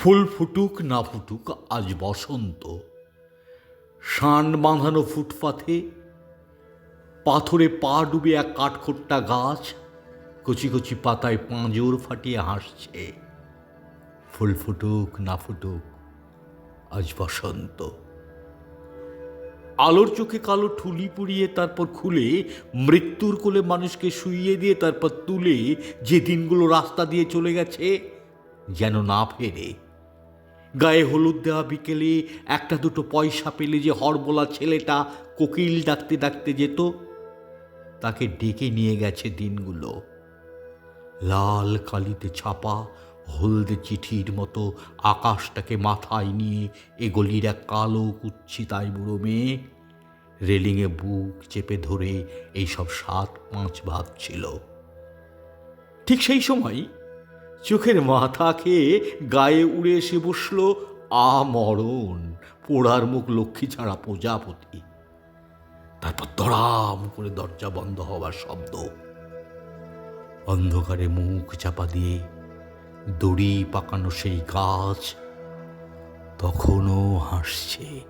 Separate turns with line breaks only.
ফুল ফুটুক না ফুটুক, আজ বসন্ত। শান বাঁধানো ফুটপাথে, পাথরে পা ডুবে এক কাঠখোট্টা গাছ, কচি কচি পাতায় পাঁজর ফাটিয়ে হাসছে। ফুল ফুটুক না ফুটুক, আজ বসন্ত। আলোর চোখে কালো ঠুলি পুড়িয়ে তারপর খুলে, মৃত্যুর কোলে মানুষকে শুইয়ে দিয়ে তারপর তুলে, যে দিনগুলো রাস্তা দিয়ে চলে গেছে, যেন না ফেরে। গায়ে হলুদ দেওয়া বিকেলে একটা দুটো পয়সা পেলে যে হরবোলা ছেলেটা কোকিল ডাকতে ডাকতে যেত, তাকে ডেকে নিয়ে গেছে দিনগুলো। লাল কালিতে ছাপা, হলদে চিঠির মতো আকাশটাকে মাথায় নিয়ে এ গলির এক কালো কুচ্ছিতাই বুড়ো মেয়ে রেলিংয়ে বুক চেপে ধরে এইসব সাত পাঁচ ভাবছিল ঠিক সেই সময় চোখের মাথা খেয়ে গায়ে উড়ে এসে বসল আমরণ, পোড়ার মুখ লক্ষ্মী ছাড়া প্রজাপতি। তারপর দড়াম করে দরজা বন্ধ হওয়ার শব্দ। অন্ধকারে মুখ চাপা দিয়ে দড়ি পাকানো সেই গাছ তখনও হাসছে।